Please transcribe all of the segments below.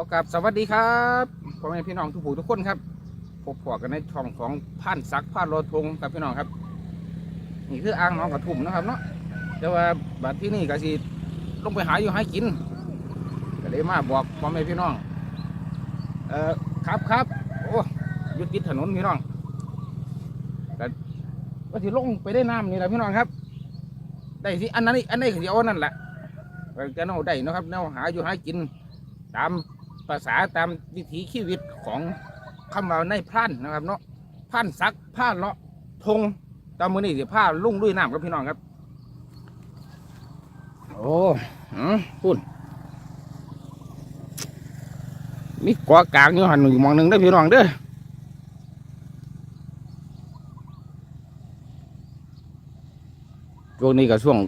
อกับสวัสดีครับพ่อแม่พี่น้องทุกผู้ทุกคนครับพบปะกันในช่องของผ่านซักผ่านโรทงครับพี่น้องครับ นี่คืออ่างน้องกระทุ่มนะครับเนาะแต่ว่าบัดที่นี่ก็สิลงไปหาอยู่ให้กินก็เลยมาบอกพ่อแม่พี่น้อง เอ่อครับครับโอ้ยุติดถนนพี่น้องก็ว่าสิลงไปได้น้ำนี่แหละพี่น้องครับ ได้สิอันนั้นอีอันนี้คือเอาอันนั่นแหละก็จะเอาได้นะครับแนวหาอยู่หากินตาม ภาษาตามวิถีชีวิตของคำว่าในพรานนะครับเนาะพรานซักผ้าเลาะทงตามมือนี่สิผ้าลุ่งลุยน้ำครับพี่น้องครับ โอ้หืมพุ่นมีเกากลางอยู่หันอยู่หมองหนึ่งได้พี่น้องเด้อช่วงนี้ก็ช่วง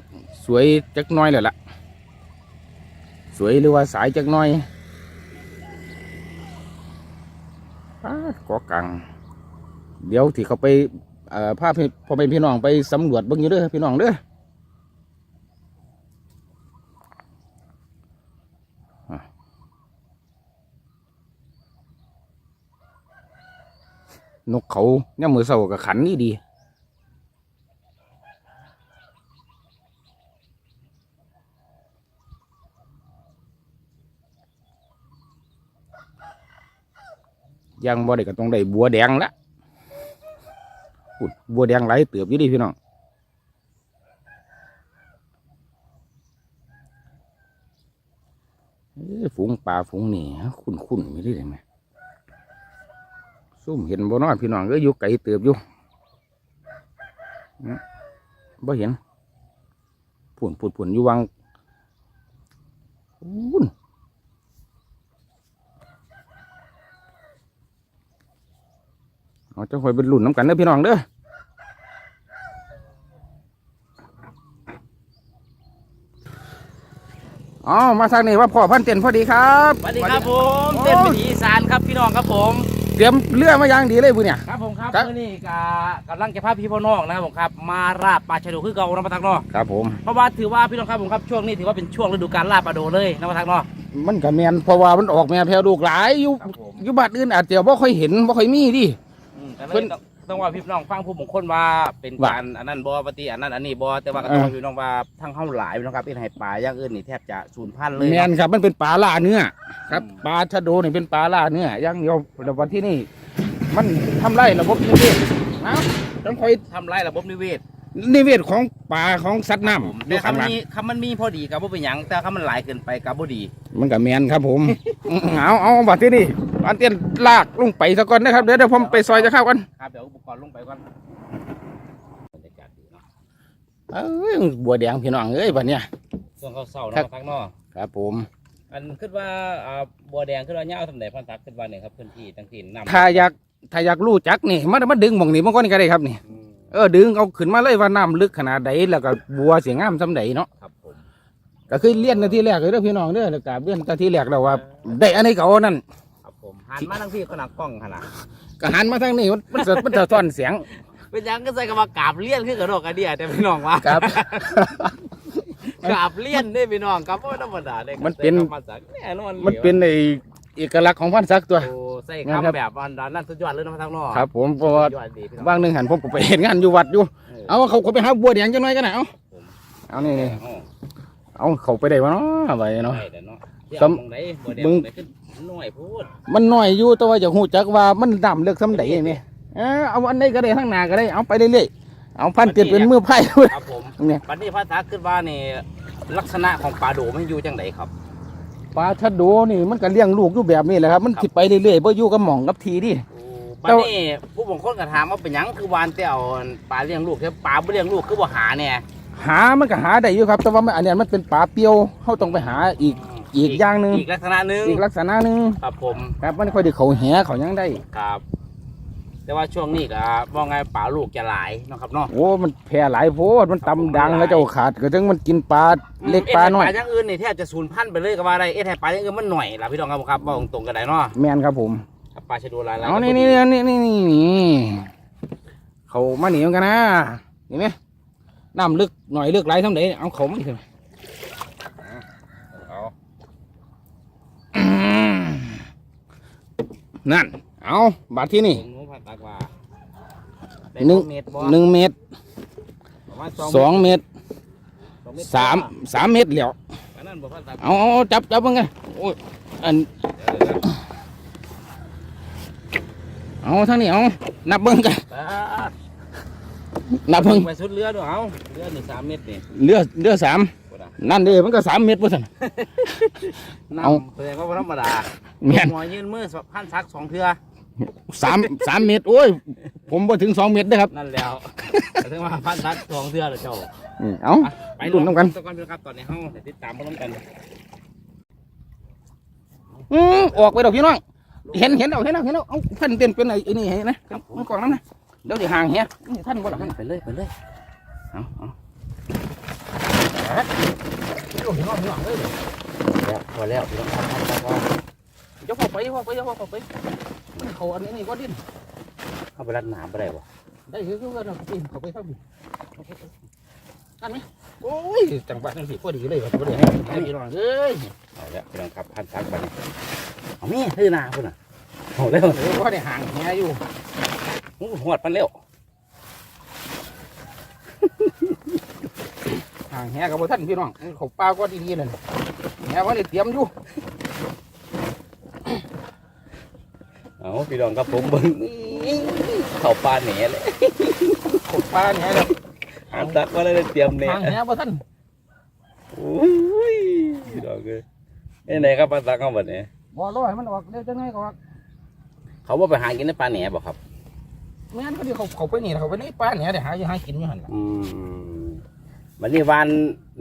สวยจักน้อยเลยล่ะ สวยหรือว่าสายจักน้อยป๊าดเกาะกลางเดี๋ยวที่เขาไปเอ่อพาพี่พ่อไปพี่น้องไปสำรวจบ้างอยู่เด้อพี่น้องเด้ออะนกเขาเนี่ยมมือเสากับขันนี่ดี ยังบ่ได้ก็ต้องได้บัวแดงละอุดบัวแดงไหลเติบอยู่ดิพี่น้องฝูงปลาฝูงนี่คุ้นคุ้นไม่ได้เลยไหมซุ่มเห็นบ่น้อยพี่น้องก็อยู่ไกลเติบอยู่บ่เห็นผุ่นผุ่นผุ่นอยู่วังอู้น เราจะคอยเป็นหลุ่นน้ำกันเด้อพี่น้องเด้ออ๋อมาทางนี้ว่าพ่อพันเต็นพอดีครับสวัสดีครับผมเต้นวิถีอีสานครับพี่น้องครับผม เตรียมเรือมาอย่างดีเลยบุเนี่ย ครับผมครับครับ มื่อนี้กกำลังจะพาพี่พ่อน้องนะครับผมครับมาราบปลาชะโดคือเก่านะมาทักเนอครับผม เพราะว่าถือว่าพี่น้องครับผมครับช่วงนี้ถือว่าเป็นช่วงฤดูการล่าปลาโดเลยนะมาทักเนอมันกับแมนเพราะว่ามันออกแม่แพรวลูกหลายอยู่ครับผม อยู่บ้านอื่นอาจจะบ่ค่อยเห็นบ่ค่อยมีดิอืมแต่ เพิ่เลยนต้องต้องว่าพี่น้องฟังผู้มงคลว่าเป็นว่า การอันนั้นบ่ปฏิอันนั้นอันนี้บ่แต่ว่าก็เออต้องว่าพี่น้องว่าทั้งเฮาหลายพี่น้องครับเป็นให้ปลาอย่างอื่นนี่แทบจะสูญพันธุ์เลยแมเนาะ นครับมันเป็นปลาล่าเนื้อครับอืม ปลาชะโดนี่เป็นปลาล่าเนื้อย่างเดียวแต่วันที่นี่ มันทำไรระบบนิเวศนะต้องคอย ทำลายระบบนิเวศ นิเวศของปลาของสัตว์น้ำอแต่ยู่ข้างคำหลังนี้คำมันมีพอดีกับบ่เป็นหยังแต่คำมันหลายเกินไปกับบ่ดีมันกับแมนครับผม เอาเอาบัดที่นี่อันเตียนลากลงไปซะก่อนนะครับเดี๋ยวเดี๋ยวผมไปซอยจะเข้ากันครับเดี๋ยวอุปกรณ์ลงไปก่อนบรรยากาศดีเนาะเอ้ยบัวแดงพี่น้องเอ้ยบัดเนี้ยช่วงเขาเศร้าครัเนาะบทางนอกครับผมอันคิดว่าอ่าบัวแดงคิดว่าเงาสำเร็จพันธักคิดว่าเนี่ยครับพื้นที่ทั้งที่นำถ้าอยากถ้าอยากรู้จักนี่มันมันดึงหมองนี่มันก็นี่ก็ได้ครับนี่อืม เออดึงเอาขึ้นมาเลยว่าน้ำลึกขนาดใดแล้วก็บัวเสียงงามสำใดเนาะครับผมก็คือเลี้ยนในที่แรกเลยเด้อพี่น้องเด้อแล้วก็เลี้ยนแต่ที่แรกแล้วว่า ได้อันนี้ก็เอาอันนั่นครับผมหันมาทั้งที่ขนาดกล้องขนาดก็หันมาทางนี้มันมันจะมันจะซ่อนเสียง เป็นหยังก็ใส่กับว่ากราบเลี่ยนขึ้นกระดอกกระเดียแต่พี่น้องว่าครับกราบเลี่ยนนี่พี่น้องครับโอ้ธรรมดาเลยมันเป็นมาจากแน่นอนมันเป็นในเอกลักษณ์ของพันธุ์ซักตัวโอ้ ใส่งั้นครับคำแบบอันนั้นสุดยอดเลยนะทางนอกครับ ผมเพราะว่าสุดยอดดีพี่น้อง บางหนึ่งหันผมก็ไปเห็นงานอยู่วัดอยู่ เออ เอาเขาเขาไปหาบัวแดงจังหน่อยกันนะเอาผมเอานี่นี่อ๋อเอาเขาไปได้วะเนาะไปเนาะ ได้แต่เนาะที่ซ้ำเอามองไหนบัวแดงมึงไหนขึ้นหน่อยพูดมันน้อยอยู่แต่ว่าอยากหูจักว่ามันดำเลือกสำใดนี่เออเอาอันใดก็ได้ทั้งหน้าก็ได้เอาไปเรื่อยๆเอาพันเตียนเป็นมือไพ่ ครับผมเนี่ย ปัจจุบันถ้าขึ้นว่านี่ลักษณะของปลาโดมันอยู่จังไดครับ ปลาชะโดนี่มันก็เลี้ยงลูกอยู่แบบนี้แหละครับ มันสิไปเรื่อยๆเพราะอยู่กับหม่องกับทีดิปัจนี้ผู้บางคนก็ถามว่าเป็นหยังคือวานแต่เอาปลาเลี้ยงลูกแค่ปลาไม่เลี้ยงลูกคือบ่หาเนี่ยหามันก็หาได้อยู่ครับ แต่ว่ามันอันเนี้ยมันเป็นปลาเปรียวเขาต้องไปหาอีก อีกอย่างหนึ่ง อีกลักษณะหนึ่งอีกลักษณะหนึ่งครับผม ครับมันค่อยได้เขาแหเขาหยังได้ ครับ แต่ว่าช่วงนี้ก็มองไงปลาลูกจะหลายเนาะครับเนาะโอ้ มันแพร่หลายโพดมันตำดังแล้วเจ้าขาดก็จังมันกินปลาเล็กปลาน้อยเดให้ปลาอย่างอื่นนี่แทบจะสูญพันธุ์ไปเลยก็ว่าได้เอ็ดให้ปลาอย่างอื่นมันหน่อยล่ะพี่น้องครับครับบอกตรงๆกันได้เนาะแมนครับผมครับปลาชะโดูหลายๆเอานี่นี่นี่นี่นี่นี่นี่เขามาหนีกันนะเห็นไหมน้ำลึกหน่อยลึกไหลทั้งไหนเอาเขาไม่ถึงเอาอืมนั่นเอาบาทที่นี่หนู พันตักว่าหนึ่งเมตรบ่หนึ่งเมตรประมาณสองเมตรสองเมตรสามสามเมตรแล้วอันนั้นบ่พันตักเอาเอาเอาจับจับมึงไงโอ้ยอันเดี๋ยวเดี๋ยวเดี๋ยวเอาทั้งนี้เอานับเบิ้งกันตานับเบิ้งไปสุดเรือด้วยเอาเรือนี่สามเมตรนี่เรือเรือสามบ่ได้นั่นเด้มันก็สามเมตรป่ะท่านเอาน้ำแสดงว่าบ่ธรรมดาแม่นหัวยืนมือพันซักสองเทือ สามสามเมตร โอ้ย ผมบ่ถึงสองเมตรเด้อครับ นั่นแล้วแต่ถึงว่าพันซักสองเทือแล้วเจ้าอืมเอาไปลุ้นน้ำกัน ตะกอนพี่ครับตอนนี้เฮาเดี๋ยวติดตามมาน้ำกันอืมออกไปดอกพี่น้อง เห็นเห็นเอาเห็นเอาเห็นเอาเอาท่านเป็นเป็นไอ้ไอ้นี่ให้นะมันกล่องน้ำนะเดี๋ยวสิห่างเฮียนี่ท่านบ่หรอกไปเลยไปเลยเอาเอาโอ้ยพี่น้องพี่น้องเอ้ยแล้วพอแล้วพี่น้องครับ ยวเข้าไปเดี๋ยวเข้าไปเดี๋ยวเข้าไปมันเขาอันนี้นี่ก็ดิ้นเข้าไปรัดหนามไปได้บ่ได้คือคือว่าเราปีนเข้าไปเข้าไปนั่นไหมโอ้ยจังหวะจังสิพอดีเลยว่าพอดีให้ให้พี่น้องเอ้ยเอาแล้วพี่น้องครับพันซักไปนี่เอาแม่ทื่อหนาพุ่นน่ะเอาแล้วเออพอได้ห่างเฮียอยู่อู้หวดมันเร็วห่างเฮียกับบ่ท่านพี่น้องเขาปลาก็ดีๆเลยเฮียว่าได้เตรียมอยู่ เอาพี่น้องครับผมเบิ่งเข้าปลาแหน่เลยเขาปลาเนี่ยครับหามซักมาเลยเตรียมแหน่ห่างเฮียบ่ท่านโอ้ยพี่น้องเอ้ยเอ้ยไหนครับพันซักเอาบัดนี้บ่ร้อยมันออกเร็วจังไงก็ออกเขาว่าไปหากินในปลาแหน่บ่ครับแม่นเขาเดียวเขาเขาไปนี่เขาไปนี่ปลาเนี่ยเดี๋ยวหาอยู่หากินอยู่หั่นล่ะอืมวันนี้วัน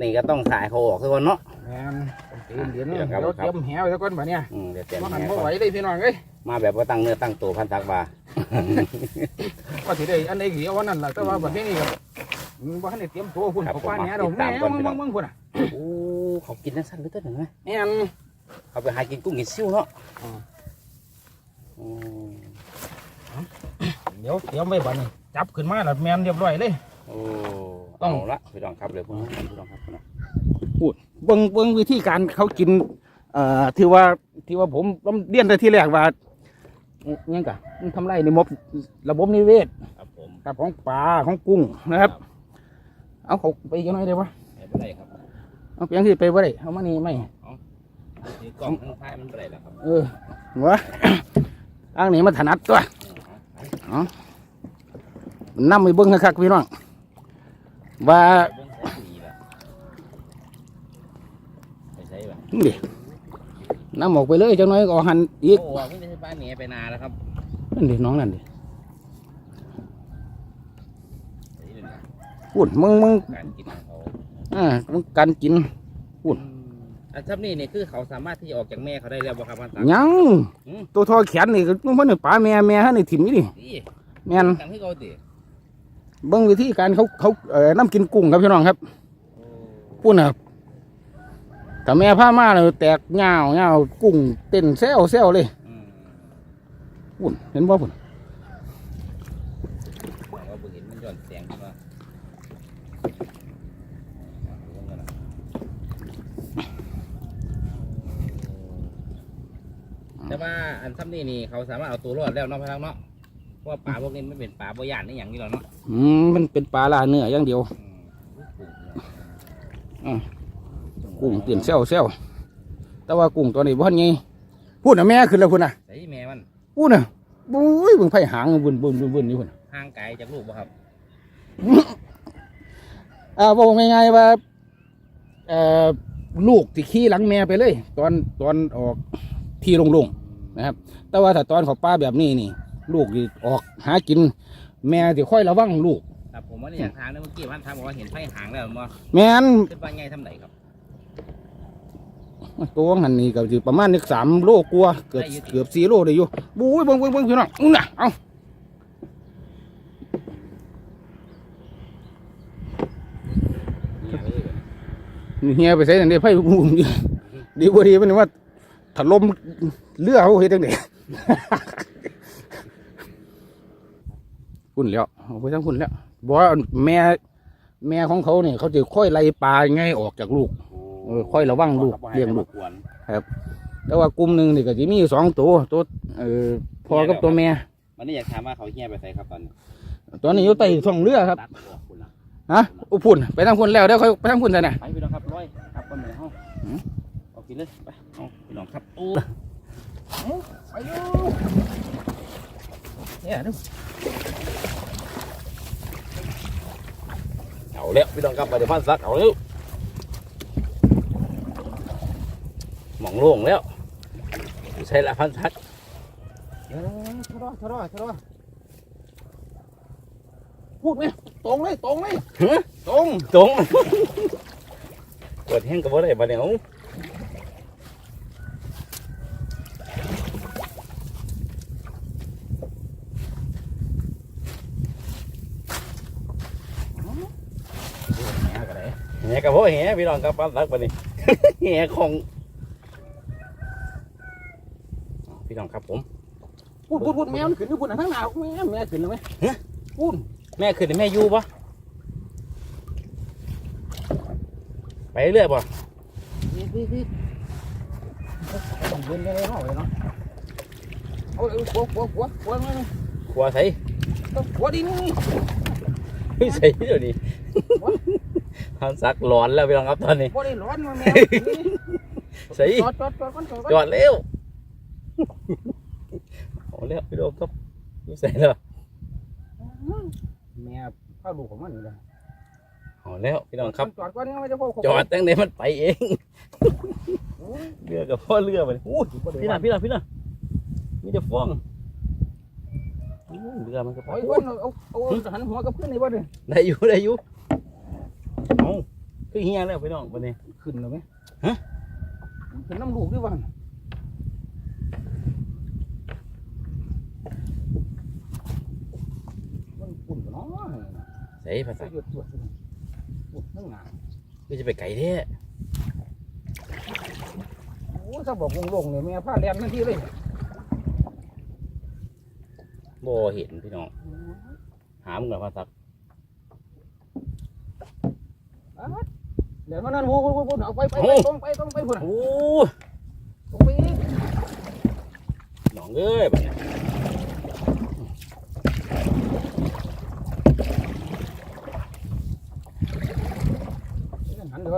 นี่ก็ต้องสายเขาออกซะก่อนเนาะแม่นต้องเตรียมเดี๋ยวนี้เดี๋ยวครับเดี๋ยวเตรียมแหไว้ซะก่อนบัดเนี่ยอืมเดี๋ยวเตรียมว่าหันแหบ่ก่ไหวอนเลยพี่น้องเอ้ย มาแบบว่าตั้งเนื้อตั้งตัวพันซักว่าก็สิได้อันใดก็เอาอันนั้นล่ะแต่ว่าบัดนี้นี่ก็มันบ่ทันได้เตรียมตัวพุ่นเขาปลาเนี่ยดอกแม่มึงมึงมึงพุ่นน่ะโอ้เขากินนั่นสั้นหรือต้นหนึ่งไหมแม่นเขาไปหากินกุ้งกินซิ่วเนาะอ่าอืมเดี๋ยวเตรียมไว้บัดนี้จับขึ้นมาแล้วแม่นเรียบร้อยเลยโอ้ต้ต้อองงละพี่น้องครับเลยพี่น้องพี่น้องครับพี่น้องเบิ่งเบิ่งวิธีการเขากินเอ่อที่ว่าที่ว่าผมผมเรียนได้ที่แรกว่าอิห ยังกะมันทำไรในมบระบบนิเวศครับผมกับของปลาของกุ้งนะครับ เอาเขาไปยังไงได้วะไม่เป็นไรครับเอาเพียงที่ไปบ่ได้เอามานี่ไม่ถือกล่องทั้งท้ายมันเป็นไรแล้วครับเออวะอันนี้มันถนัดตัวอืมนำไปเบิ้งคักๆพี่น้องว่าเนี่นำออกไปเลยจังน้อยก็เอาหันอีกโอ้ไม่ได้ใช่ป้าเหนียไปนาแล้วครับนั่นดิน้องนั่นดินี่เลยนะพูดมึงมึงการกินของเขาอ่ามึงการกินพูดอืมอันทับนี่นี่คือเขาสามารถที่จะออกจากแม่เขาได้แล้วบ่ครับพันซัก ยังอืม ตัวทอแขนนี่ก็มึงเพิ่นนป่าแม่แม่ฮะนี่ถิ่มนี่ดินี่แม่นกันให้เขาดิเบิ้งวิธีการเขาเขาเอ่อน้ำกินกุ้งครับพี่น้องครับ โอ้พูดนะ แต่แม่ผ้ามาเลยแตกเงาเงากุ้งเต้นแซวแซวเลยอืมพูดเห็นบ่พูดแต่ว่าบ่เห็นมันย้อนแสงขึ้นมาแต่ว่าอันซ้ำนี่นี่เขาสามารถเอาตัวรอดแล้วเนาะพนักเนาะเพราะว่าปลาพวกนี้ไม่เป็นปลาบ่ย่านนี่อย่างนี้หรอกเนาะอืมมันเป็นปลาลาเนื้ออย่างเดียวอืม กุ้งเต้นแซวแซวแต่ว่ากุ้งตัวนี้บ่ทันไงพูดนะแม่ขึ้นแล้วพูดนะใส่แม่มันพูดนะบุ้ยเบิ่งไผหางบุนบุนบุนบุนอยู่พูดน่ะห่างไกลจากลูกบ่ครับอ่าบอกง่ายๆว่าเอ่อลูกที่ขี่หลังแม่ไปเลย ตอนตอนออกที่โลงๆนะครับ แต่ว่าถ้าตอนเขาป้าแบบนี้นี่ ลูกที่ออกหากิน แม่ที่ค่อยระวังลูกครับผมว่าในอย่างทางเนี่ยเมื่อกี้พันทางบอกว่าเห็นไฟหางแล้วมั้งแม่นขึ้นว่าไงทำไหนครับ ตัวหันนี่ก็สิประมาณนึกสามโลกลัวาเกือบเกือบสี่โลได้อยู่บุ้ยเบิ่งเบิ่งเบิ่งพี่น้องอู้น่ะเอาเฮียไปใส่นั่นได้ไฟบุ้มอยู่ดีบ่ดีมันว่าถล่มเรือเขาเฮ็ดจังได๋ พุ่นแล้วเอาไปทั้งพุ่นแล้วบอกว่าแม่ แม่ของเขาเนี่ยเขาจะค่อยไล่ปลาไงออกจากลูก เออค่อยระวังลูกเลี้ยงลูกแต่ว่ากลุ่มหนึ่งนี่ก็จะมีสองตัวตัวเอ่อผพอกับตัวแม่วันนี้อยากถามว่าเขาเฮียไปใส่ครับตอนนี้ตอนนี้อยู่ใต้ท้องเรือครับตัดออกคุณล่ะฮะอุพุ่นไปทางพุ่นแล้วเดี๋ยวค่อยไปทางพุ่นซะนะไปพี่น้องครับร้อยครับคนไหนห้องหืมเอากินเลยไปเอาพี่น้องครับโอ้ไปอยู่เนี่ยดูเอาแล้วพี่น้องครับไปเดี๋ยวพันซักเอาแล้ว หมองโล่งแล้วใช่ละพันซักเดี๋ยวชะลอชะลอชะลอพูดไหมตรงเลยตรงเลยตรงตรงปวดแห้งกับว่าได้ปะเนี่ยเอาแหกอะไรแหกับพ่อแหพี่น้องครับพันซักปนี่แหของพี่ น้องครับผม พูดพูดพูดแมวมันขึ้นอยู่พูดนะทั้งหนาวแม่แม่ขึ้นแล้วไหมพูดแม่ขึ้นให้แม่อยู่ปะไปเรื่อยปะนี่นี่นี่เดินไปเลยเนาะเลยเนาะเอาเลยหัวหัวหัวหัวมาขวาใส่หัวดินี่ไม่ใส่เดี๋ยวนี้พันซักหลอนแล้วพี่น้องครับตอนนี้หัวดิร้อนมาแมวใส่จอดจอดจอดก่อนจอดจก่ออนดเร็วเอา แล้วพี่น้องครับไม่ใส่แล้วแม่เข้าดูของมันเลยเอาแล้วพี่น้องครับ จอดก่อนไม่จะพอจอดตั้งแต่มันไปเองเรือกับพ่อเรือไปโอ้ยพี่น่ะพี่น่ะพี่น่ะมีแต่ฟ้องโอ้ยเรือมันก็ปไปล่อยก่อนเอาเอาหันหัวกับเพื่อนนี่บ่เนี่ยได้อยู่ได้อยู่เอาคือเฮียแล้วพี่น้องวันนี้ขึ้นแล้วไหมฮะขึ้นน้ำลูกด้วยวันมันปุ่นกันเนาะ ใส่ภาใส่ษาหยุดหยุดปุ่นทั้งหนาก็จะไปไกลแท้โอ้ถ้าบอกวงลงเนี่ยแม่ผ้าแลนนั่นที่เลยบ่เห็นพี่น้อง หามึงกับภาษาเดี๋ยวมันนั่นโว้โว้โว้เอาไปไปไปต้องไปต้องไปพุ่นโอ้ต้องไปอีกน้องเอ้ยบัดนี้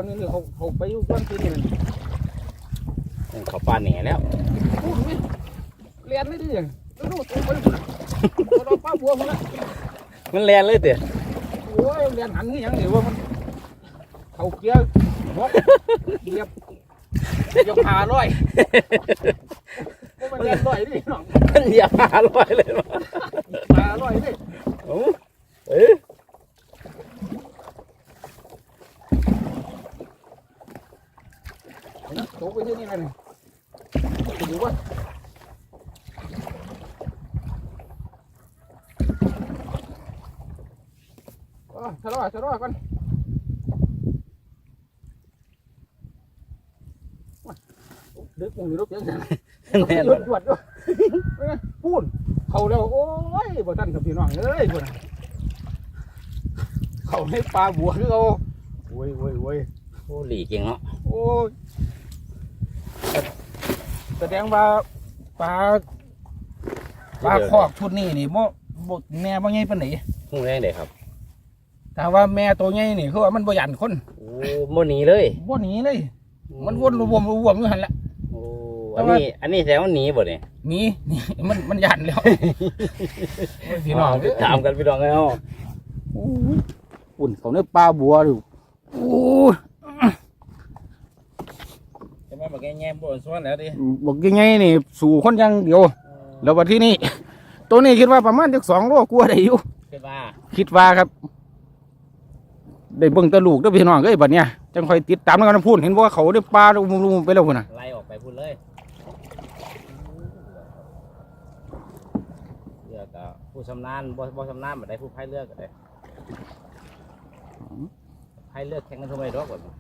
หันเดี๋ยวนี้เขาเขาไปอยู่ก้อนที่นี่เขาปลาแหน่แล้วพูดไหมเรียนไม่ดีอย่างแล้วดูตัวไปพุ่นเราป้าบัวพุ่นละมันแลนเลยเตี๋ยโอ้ยเรียนหันนี่ยังนี่ว่ามันเขาเกี้ยวบอกเรียบเรียบหาร้อยมันเรียนร้อยดิน้องมันอย่าหาลอยเลยว่ะหาร้อยดิ โอ้เอ้ย โตไปที่นี่เลยนี่ไปดูว่า ชะลอชะลอก่อนดึกมึงดึกยังแน่นหยุอนดหยุดด้วยพูดเขาแล้วโอ้ยบ่ทันกับพี่น้องเอ้ยพุ่นเขาให้ปลาบัวคือเขาโอ้ยโอ้ยโอ้ยโอ้หลีเก่งเนาะโอ้ยแสดงว่าปลาปลาคอกชุดนี้นี่บ่บ่แม่บ่ใหญ่ปานไหนหูแรงเด็ครับ แต่ว่าแม่ตัวใหญ่นี่คือว่ามันบ่หยันคนโอ้โมหนีเลย บ่หนีเลย มันวนรวมรวมอยู่หั่นแหละ โอ้แต่อันว่านี้ อันนี้แสดงว่าหนีบ่เนี่ยหนีหนีมันมันหยันแล้วโอ้ยพี่น้องถามกันพี่น้องแล้วโอ้ยปุ่นเขาในปลาบัวอยู่โอ้ยจะมาบอกแง่บ่ซ้อนแล้วดิบอกยังไงนี่ สู่คนอยังเดียว แล้ววันที่นี่ตัวนี้คิดว่าประมาณจักสองโลกลัวาได้อยู่คิดว่า คิดว่าครับ ได้เบิ่งแตะลูกเด้อพี่น้องเอ้ยบัดเนี้ยจังค่อยติดตามแล้วกันพูดเห็นว่าเขาได้ปลาลุมๆไปแล้วพุ่นน่ะไล่ออกไปพูดเลยเลือกก็ผู้ชำนาญบ่บ่ชำนาญบ่ได้ผู้พายเลือกก็ได้พายเลือกแข่งกันทำไมดอกแบบนี้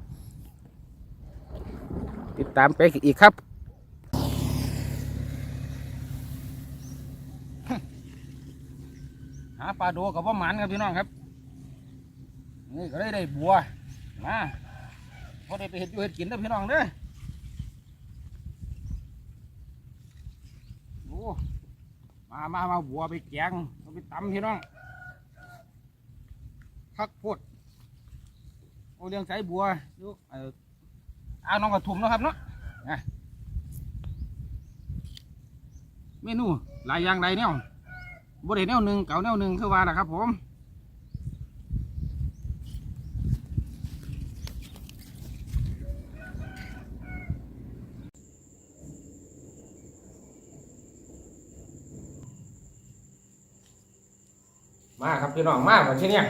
ติดตามไปอีกครับ หาปลาโดกับพ่อหมันครับพี่น้องครับ นี่ก็ได้ได้บัวมาพอได้ไปเห็ดอยู่เห็ดกินเด้อพี่น้องเด้อโอ้มามามาบัวไปแกงเอาไปตำพี่น้องพักพดโอเลี้ยงใส่บัวอยุเอออ่าน้องกระทุ่มนะครับเนาะนะเมนูหลายอย่างหลายแนวบ่ได้แนวหนึ่งเก่าแนวหนึ่งคือว่าแหละครับผม มาครับพี่น้องมาวันที่เนี้ย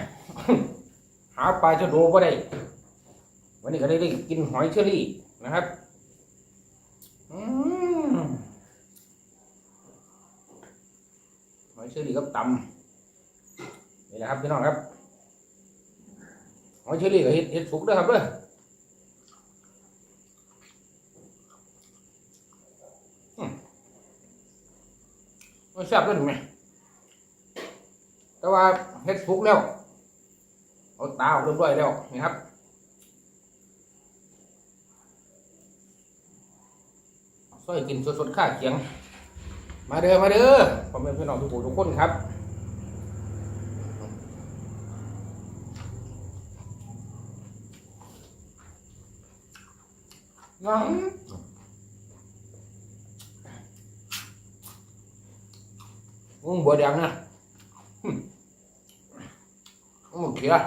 หาปลาจะดูก็ได้ วันนี้ก็ได้ได้กินหอยเชอรี่นะครับหอยเชอรี่กับตำนี่แหละครับพี่น้องครับหอยเชอรี่กับเห็ดเห็ดสุกด้วยครับเด้อมันแซ่บด้วยถูกไหม แต่ว่าเฮ็ดสุกแล้ว เอาตาออกเรียบร้อยแล้วนี่ครับซอยกินสดๆข้าเคียง มาเด้อมาเด้อพ่อแม่พี่น้องทุกผู้ทุกคนครับน้องมึงบัวแดงนะ โอเคละ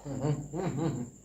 แซ่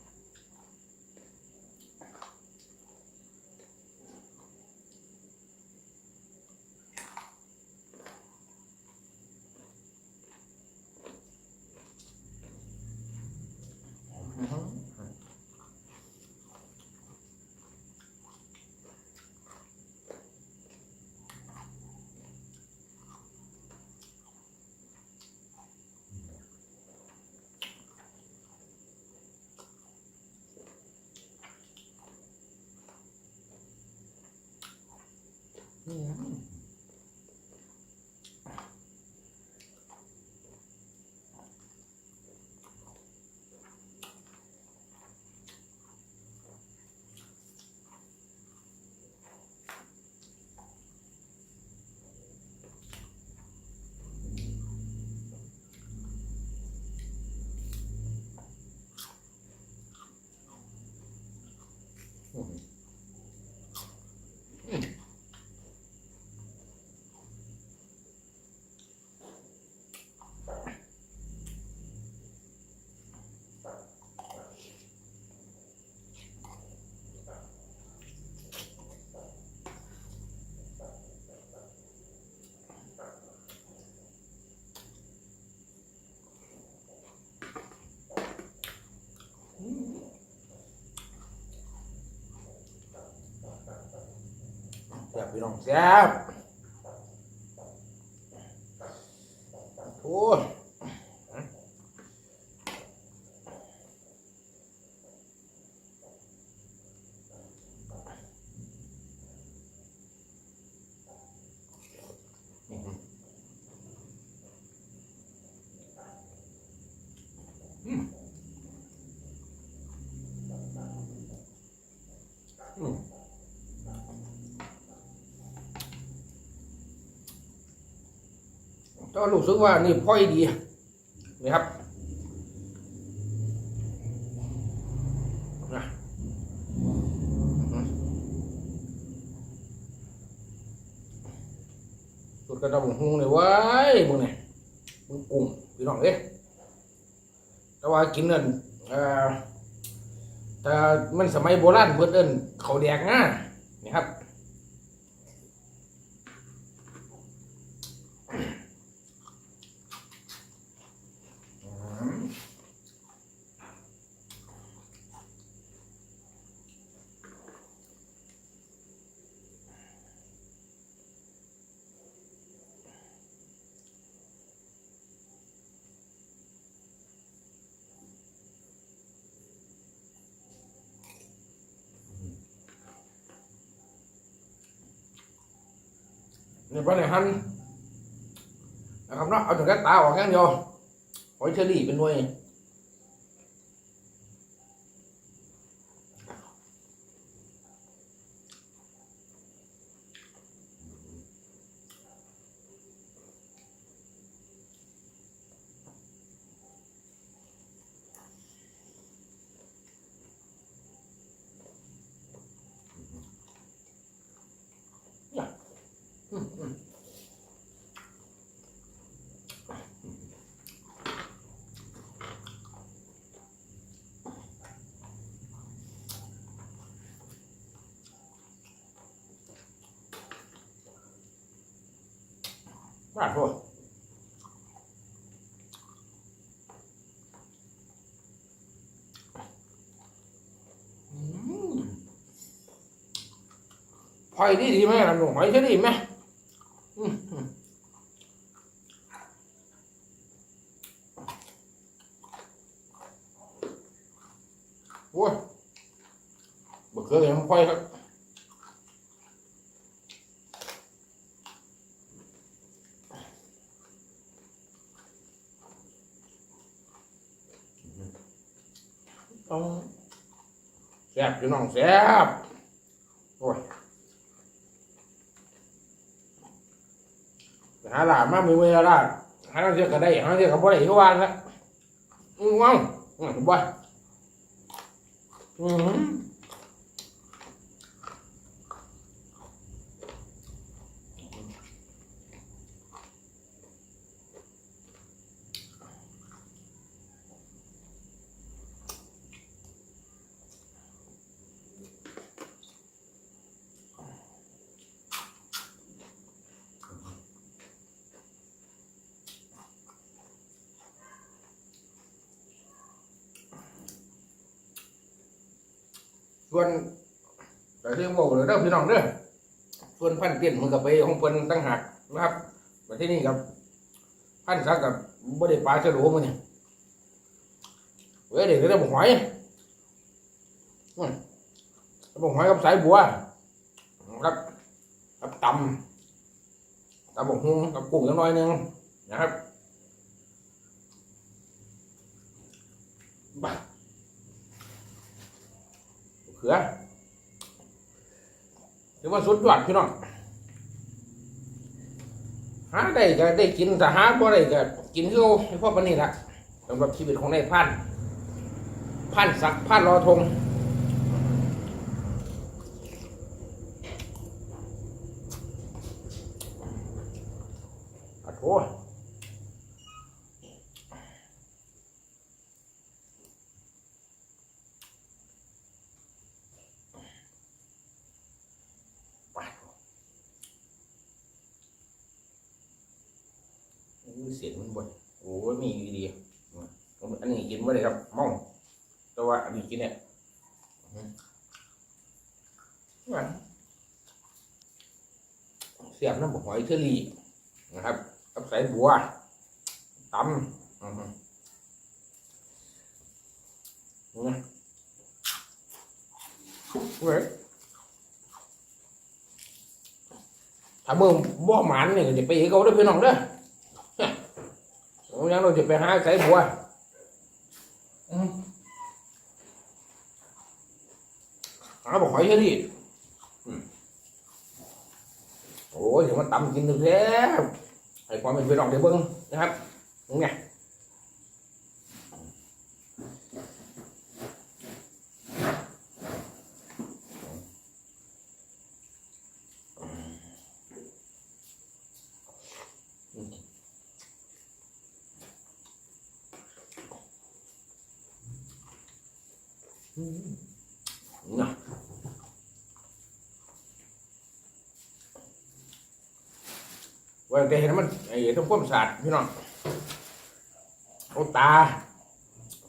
บ พี่น้องแซ่บโอ้ย ก็รู้สึกว่านี่พ่อยดีนี่ครับนะสุดกระดำหงเลยว้ายมึงเนี่ยมึงกุ้งพี่น้องเอ้ยแต่ว่ากินนั่นเอ่อแต่มันสมัยโบราณเพิ่นเอินเขาแดกง่านี่ครับ นี่ปลาในหั่นนะครับเนาะเอาถึงแค่ตาออกแค่เดียวหอยเชอรี่เป็นหน่วย บ้านพวกพอยดีดีไหมล่ะหนูหอยเชอรี่ไหมโอ้ยบะเขือเลยมันพอยครับ ต้องแซ่บ พี่น้องแซ่บโอ้ยไปหาหลานมามีเวลาละหาทางเที่ยวก็ได้หาทางเที่ยวก็บ่ได้ทุกวันละอืมว้าวอืมบ่อืม ส่วนแต่เรื่องโมเลยเด้อพี่น้องเด้อส่วนพันเตี้ยนมันก็ไปของเพิ่นตั้งหากนะครับมาที่นี่ครับ พันสักกับบ่ได้ปลาฉลูมันเนี่ยเว้ยเด็กก็ได้บอกหอยอืมบอกหอยกับสายบัวครับกับตำตำบอกฮุ้งกับกุ้งจักน้อยหนึงนะครับบ้า ขือถือว่าสุดยอดพี่น้องหาได้ก็ได้กินแต่หาบ่ได้ก็กินเอาให้พ่อปนนี้ละสำหรับชีวิตของนายพันพันสักพันรอทงอะโถไปอู้เสียงมันบนโอ้ยมีอยู่ดีอืมอันนี้กินไม่ได้ครับเมองแต่ว่าอันนี้กินเนี่ยอืม เสียบน้ำหอยเชอรี่นะครับกับสายบัวตำนะเว้ยถ้าเมื่อบ่หมันเนี่ยจะไปเขาได้พี่น้องเด้อยังเราจะไปหาสายบัวอืม ห้เขาเด้อพี่น้องเด้อ Ủa, nhắn đâu chụp về hai cái bùa ừ. Hả bà hỏi đi ừ. Ủa thì nó tầm kinh được thế Thầy qua mình về đồng để bưngนะครับĐúng nè Nè. Và cái này nó ấy trong ความสะอาดพี่น้องเอาตา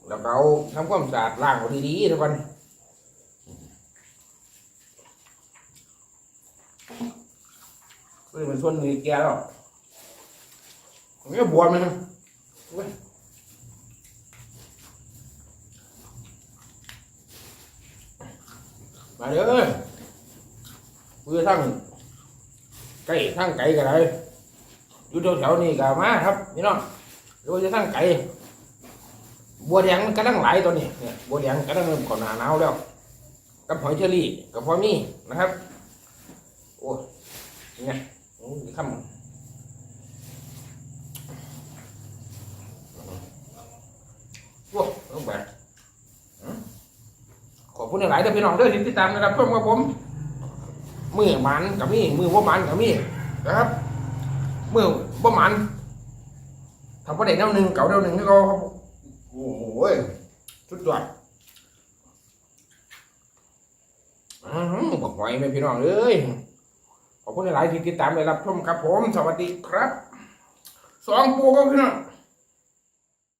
แล้วก็เอาทำความสะอาดล้างเอาดีๆทุกคนนี่มันส่วนมือแกแล้วนี่บวมไหมครับเว้ยมาเด้อเพื่อทั้งไก่ทั้งไก่กันเลย อยู่แถวๆนี้ก็มาครับพี่น้องหรือว่าจะทั้งไก่บัวแดงมันกำลังไหลตัวนี้เนี่ยบัวแดงกำลังเริ่มเขอหนาหนาวแล้วกับหอยเชอรี่กับพอมี่นะครับ โอ้เนี่ยโอ้ยคำโอ้ยลงไปขอบคุณหลายๆเด้อพี่น้องด้อที่ติดตามนะครับเพื่อนกับผมมือหมันกับมี่มือว่ามันกับมี่นะครับ มื่อว่ามันทำประเด็นแนวหนึ่งเก่าแนวหนึ่งให้เขาครับโอ้โหชุดยอดอบอกหอยไม่พี่น้องเอ้ยขอบคุณหลายที่ติดตามและรับชมครับผม สวัสดีครับ สองปูก็พี่น้อง